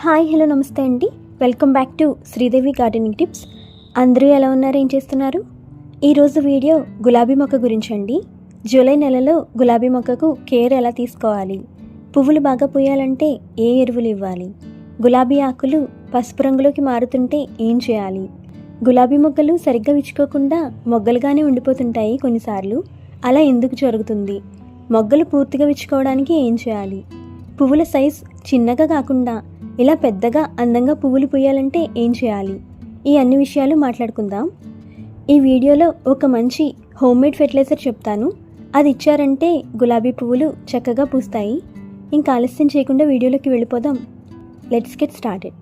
Hi hello నమస్తే అండి. Welcome back to Sridevi gardening tips. అందరూ ఎలా ఉన్నారు? ఏం చేస్తున్నారు? ఈరోజు వీడియో గులాబీ మొక్క గురించి అండి. జూలై నెలలో గులాబీ మొక్కకు కేర్ ఎలా తీసుకోవాలి? పువ్వులు బాగా పోయాలంటే ఏ ఎరువులు ఇవ్వాలి? గులాబీ ఆకులు పసుపు రంగులోకి మారుతుంటే ఏం చేయాలి? గులాబీ మొక్కలు సరిగ్గా విచ్చుకోకుండా మొగ్గలుగానే ఉండిపోతుంటాయి కొన్నిసార్లు. అలా ఎందుకు జరుగుతుంది? మొగ్గలు పూర్తిగా విచ్చుకోవడానికి ఏం చేయాలి? పువ్వుల సైజ్ చిన్నగా కాకుండా ఇలా పెద్దగా అందంగా పువ్వులు పూయాలంటే ఏం చేయాలి? ఈ అన్ని విషయాలు మాట్లాడుకుందాం. ఈ వీడియోలో ఒక మంచి హోమ్మేడ్ ఫెర్టిలైజర్ చెప్తాను. అది ఇచ్చారంటే గులాబీ పువ్వులు చక్కగా పూస్తాయి. ఇంకా ఆలస్యం చేయకుండా వీడియోలోకి వెళ్ళిపోదాం. లెట్స్ గెట్ స్టార్టెడ్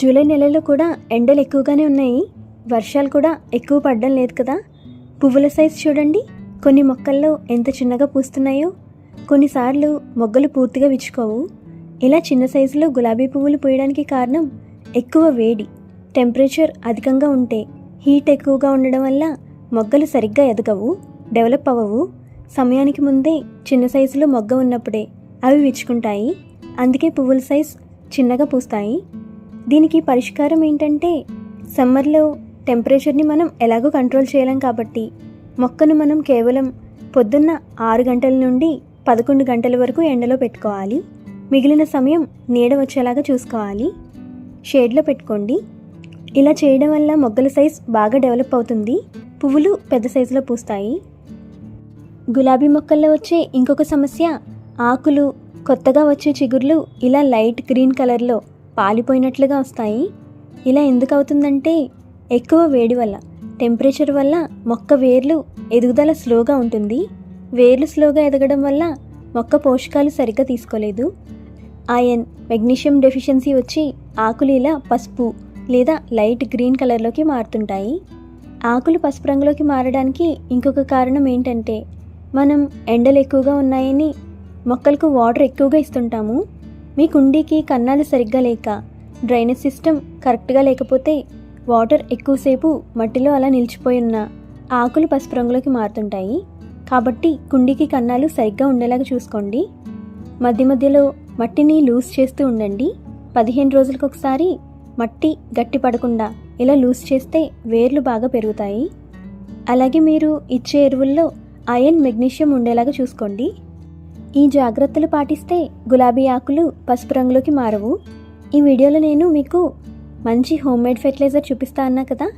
జూలై నెలలో కూడా ఎండలు ఎక్కువగానే ఉన్నాయి. వర్షాలు కూడా ఎక్కువ పడడం లేదు కదా. పువ్వుల సైజ్ చూడండి. కొన్ని మొక్కల్లో ఎంత చిన్నగా పూస్తున్నాయో కొన్నిసార్లు మొగ్గలు పూర్తిగా విచ్చుకోవు. ఇలా చిన్న సైజులో గులాబీ పువ్వులు పూయడానికి కారణం ఎక్కువ వేడి టెంపరేచర్ అధికంగా ఉంటే హీట్ ఎక్కువగా ఉండడం వల్ల మొగ్గలు సరిగ్గా ఎదగవు డెవలప్ అవ్వవు. సమయానికి ముందే చిన్న సైజులో మొగ్గ ఉన్నప్పుడే అవి విచ్చుకుంటాయి. అందుకే పువ్వుల సైజ్ చిన్నగా పూస్తాయి. దీనికి పరిష్కారం ఏంటంటే సమ్మర్లో టెంపరేచర్ని మనం ఎలాగో కంట్రోల్ చేయలేం కాబట్టి మొక్కను మనం కేవలం పొద్దున్న ఆరు గంటల నుండి పదకొండు గంటల వరకు ఎండలో పెట్టుకోవాలి. మిగిలిన సమయం నీడ వచ్చేలాగా చూసుకోవాలి. షేడ్లో పెట్టుకోండి. ఇలా చేయడం వల్ల మొగ్గల సైజ్ బాగా డెవలప్ అవుతుంది. పువ్వులు పెద్ద సైజులో పూస్తాయి. గులాబీ మొక్కల్లో వచ్చే ఇంకొక సమస్య ఆకులు కొత్తగా వచ్చే చిగుర్లు ఇలా లైట్ గ్రీన్ కలర్లో పాలిపోయినట్లుగా వస్తాయి. ఇలా ఎందుకు అవుతుందంటే ఎక్కువ వేడి వల్ల టెంపరేచర్ వల్ల మొక్క వేర్లు ఎదుగుదల స్లోగా ఉంటుంది. వేర్లు స్లోగా ఎదగడం వల్ల మొక్క పోషకాలు సరిగ్గా తీసుకోలేదు. ఐరన్ మెగ్నీషియం డెఫిషియన్సీ వచ్చి ఆకులు ఇలా పసుపు లేదా లైట్ గ్రీన్ కలర్లోకి మారుతుంటాయి. ఆకులు పసుపు రంగులోకి మారడానికి ఇంకొక కారణం ఏంటంటే మనం ఎండలు ఎక్కువగా ఉన్నాయని మొక్కలకు వాటర్ ఎక్కువగా ఇస్తుంటాము. మీ కుండీకి కన్నాలు సరిగ్గా లేక డ్రైనేజ్ సిస్టమ్ కరెక్ట్గా లేకపోతే వాటర్ ఎక్కువసేపు మట్టిలో అలా నిలిచిపోయి ఉన్న ఆకులు పసుపు రంగులోకి మారుతుంటాయి. కాబట్టి కుండీకి కన్నాలు సరిగ్గా ఉండేలాగా చూసుకోండి. మధ్య మధ్యలో మట్టిని లూజ్ చేస్తూ ఉండండి. పదిహేను రోజులకు ఒకసారి మట్టి గట్టి పడకుండా ఇలా లూజ్ చేస్తే వేర్లు బాగా పెరుగుతాయి. అలాగే మీరు ఇచ్చే ఎరువుల్లో ఐరన్ మెగ్నీషియం ఉండేలాగా చూసుకోండి. ఈ జాగ్రత్తలు పాటిస్తే గులాబీ ఆకులు పసుపు రంగులోకి మారవు. ఈ వీడియోలో నేను మీకు మంచి హోమ్ మేడ్ ఫెర్టిలైజర్ చూపిస్తా అన్నా కదా?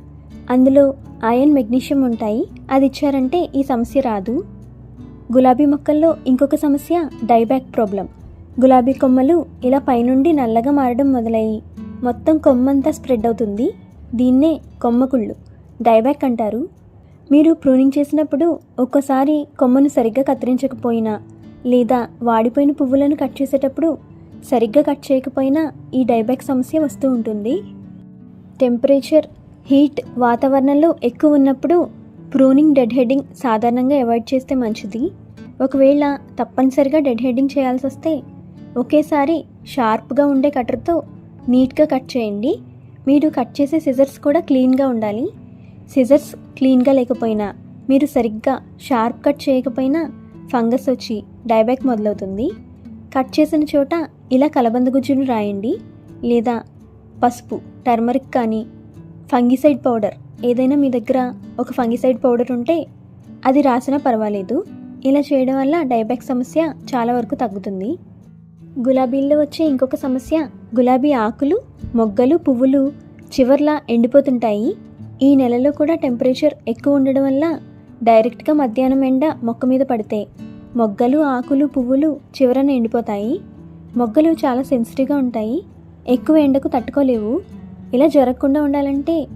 అందులో ఐరన్ మెగ్నీషియం ఉంటాయి. అది ఇచ్చారంటే ఈ సమస్య రాదు. గులాబీ మొక్కల్లో ఇంకొక సమస్య డైబ్యాక్ ప్రాబ్లం. గులాబీ కొమ్మలు ఇలా పైనుండి నల్లగా మారడం మొదలయ్యి మొత్తం కొమ్మంతా స్ప్రెడ్ అవుతుంది. దీన్నే కొమ్మకుళ్ళు డైబ్యాక్ అంటారు. మీరు ప్రూనింగ్ చేసినప్పుడు ఒక్కోసారి కొమ్మను సరిగ్గా కత్తిరించకపోయినా లేదా వాడిపోయిన పువ్వులను కట్ చేసేటప్పుడు సరిగ్గా కట్ చేయకపోయినా ఈ డైబ్యాక్ సమస్య వస్తూ ఉంటుంది. టెంపరేచర్ హీట్ వాతావరణంలో ఎక్కువ ఉన్నప్పుడు ప్రూనింగ్ డెడ్ హెడ్డింగ్ సాధారణంగా అవాయిడ్ చేస్తే మంచిది. ఒకవేళ తప్పనిసరిగా డెడ్ హెడ్డింగ్ చేయాల్సి వస్తే ఒకేసారి షార్ప్గా ఉండే కట్టర్తో నీట్గా కట్ చేయండి. మీరు కట్ చేసే సిజర్స్ కూడా క్లీన్గా ఉండాలి. సిజర్స్ క్లీన్గా లేకపోయినా మీరు సరిగ్గా షార్ప్ కట్ చేయకపోయినా ఫంగస్ వచ్చి డైబ్యాక్ మొదలవుతుంది. కట్ చేసిన చోట ఇలా కలబంద గుజ్జును రాయండి. లేదా పసుపు టర్మరిక్ కానీ ఫంగిసైడ్ పౌడర్ ఏదైనా మీ దగ్గర ఒక ఫంగిసైడ్ పౌడర్ ఉంటే అది రాసినా పర్వాలేదు. ఇలా చేయడం వల్ల డైబ్యాక్ సమస్య చాలా వరకు తగ్గుతుంది. గులాబీల్లో వచ్చే ఇంకొక సమస్య గులాబీ ఆకులు మొగ్గలు పువ్వులు చివర్లా ఎండిపోతుంటాయి. ఈ నెలలో కూడా టెంపరేచర్ ఎక్కువ ఉండడం వల్ల డైరెక్ట్గా మధ్యాహ్నం ఎండ మొక్క మీద పడితే మొగ్గలు ఆకులు పువ్వులు చివరన ఎండిపోతాయి. మొగ్గలు చాలా సెన్సిటివ్గా ఉంటాయి. ఎక్కువ ఎండకు తట్టుకోలేవు. ఇలా జరగకుండా ఉండాలంటే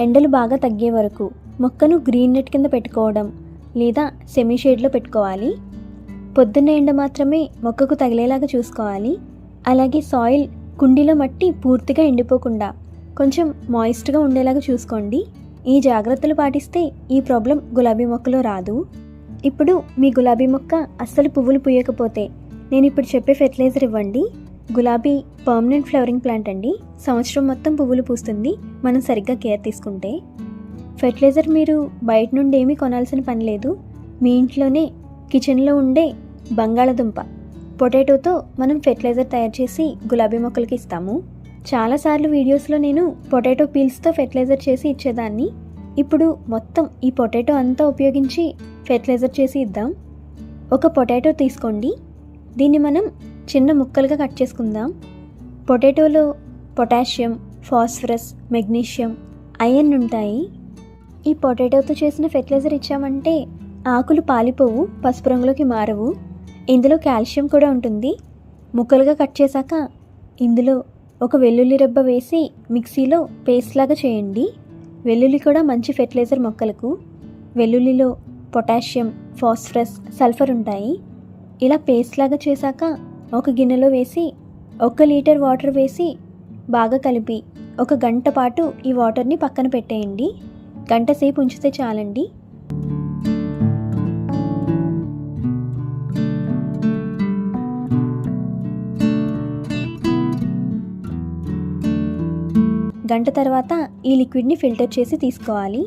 ఎండలు బాగా తగ్గే వరకు మొక్కను గ్రీన్ నెట్ కింద పెట్టుకోవడం లేదా సెమీ షేడ్లో పెట్టుకోవాలి. పొద్దున్న ఎండ మాత్రమే మొక్కకు తగిలేలాగా చూసుకోవాలి. అలాగే సాయిల్ కుండీలో మట్టి పూర్తిగా ఎండిపోకుండా కొంచెం మాయిస్ట్గా ఉండేలాగా చూసుకోండి. ఈ జాగ్రత్తలు పాటిస్తే ఈ ప్రాబ్లం గులాబీ మొక్కలో రాదు. ఇప్పుడు మీ గులాబీ మొక్క అస్సలు పువ్వులు పూయకపోతే నేను ఇప్పుడు చెప్పే ఫెర్టిలైజర్ ఇవ్వండి. గులాబీ పర్మనెంట్ ఫ్లవరింగ్ ప్లాంట్ అండి. సంవత్సరం మొత్తం పువ్వులు పూస్తుంది. మనం సరిగ్గా కేర్ తీసుకుంటే. ఫెర్టిలైజర్ మీరు బయట నుండి ఏమీ కొనాల్సిన పని లేదు. మీ ఇంట్లోనే కిచెన్లో ఉండే బంగాళదుంప పొటాటోతో మనం ఫెర్టిలైజర్ తయారు చేసి గులాబీ మొక్కలకి ఇస్తాము. చాలాసార్లు వీడియోస్లో నేను పొటాటో పీల్స్తో ఫెర్టిలైజర్ చేసి ఇచ్చేదాన్ని. ఇప్పుడు మొత్తం ఈ పొటాటో అంతా ఉపయోగించి ఫెర్టిలైజర్ చేసి ఇద్దాం. ఒక పొటాటో తీసుకోండి. దీన్ని మనం చిన్న ముక్కలుగా కట్ చేసుకుందాం. పొటాటోలో పొటాషియం ఫాస్ఫరస్ మెగ్నీషియం ఐరన్ ఉంటాయి. ఈ పొటాటోతో చేసిన ఫెర్టిలైజర్ ఇచ్చామంటే ఆకులు పాలిపోవు పసుపు రంగులోకి మారవు. ఇందులో కాల్షియం కూడా ఉంటుంది. ముక్కలుగా కట్ చేశాక ఇందులో ఒక వెల్లుల్లి రెబ్బ వేసి మిక్సీలో పేస్ట్ లాగా చేయండి. వెల్లుల్లి కూడా మంచి ఫెర్టిలైజర్ మొక్కలకు. వెల్లుల్లిలో పొటాషియం ఫాస్ఫరస్ సల్ఫర్ ఉంటాయి. ఇలా పేస్ట్ లాగా చేశాక ఒక గిన్నెలో వేసి ఒక లీటర్ వాటర్ వేసి బాగా కలిపి ఒక గంట పాటు ఈ వాటర్ని పక్కన పెట్టేయండి. గంట సేపు ఉంచితే చాలండి. గంట తర్వాత ఈ లిక్విడ్ని ఫిల్టర్ చేసి తీసుకోవాలి.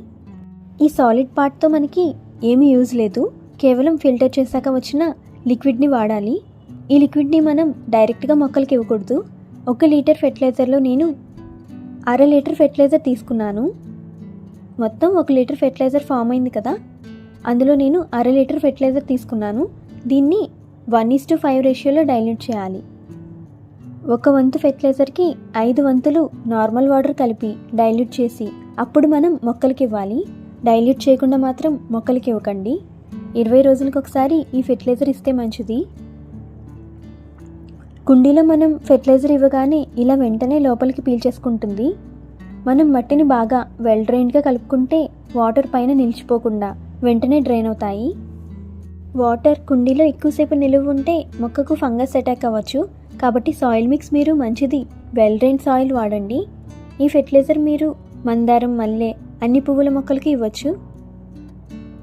ఈ సాలిడ్ పార్ట్తో మనకి ఏమీ యూజ్ లేదు. కేవలం ఫిల్టర్ చేశాక వచ్చిన లిక్విడ్ని వాడాలి. ఈ లిక్విడ్ని మనం డైరెక్ట్గా మొక్కలకి ఇవ్వకూడదు. ఒక లీటర్ ఫెర్టిలైజర్లో నేను అర లీటర్ ఫెర్టిలైజర్ తీసుకున్నాను. మొత్తం ఒక లీటర్ ఫెర్టిలైజర్ ఫామ్ అయింది కదా. అందులో నేను అర లీటర్ ఫెర్టిలైజర్ తీసుకున్నాను. దీన్ని వన్ ఈస్ టు ఫైవ్ రేషియోలో డైల్యూట్ చేయాలి. ఒక వంతు ఫెర్టిలైజర్కి ఐదు వంతులు నార్మల్ వాటర్ కలిపి డైల్యూట్ చేసి అప్పుడు మనం మొక్కలకి ఇవ్వాలి. డైల్యూట్ చేయకుండా మాత్రం మొక్కలకి ఇవ్వకండి. ఇరవై రోజులకు ఒకసారి ఈ ఫెర్టిలైజర్ ఇస్తే మంచిది. కుండీలో మనం ఫెర్టిలైజర్ ఇవ్వగానే ఇలా వెంటనే లోపలికి పీల్చేసుకుంటుంది. మనం మట్టిని బాగా వెల్ డ్రైన్గా కలుపుకుంటే వాటర్ పైన నిలిచిపోకుండా వెంటనే డ్రైన్ అవుతాయి. వాటర్ కుండీలో ఎక్కువసేపు నిలువ ఉంటే మొక్కకు ఫంగస్ అటాక్ అవ్వచ్చు. కాబట్టి సాయిల్ మిక్స్ మీరు మంచిది. వెల్ డ్రైన్ సాయిల్ వాడండి. ఈ ఫెర్టిలైజర్ మీరు మందారం మల్లె అన్ని పువ్వుల మొక్కలకి ఇవ్వచ్చు.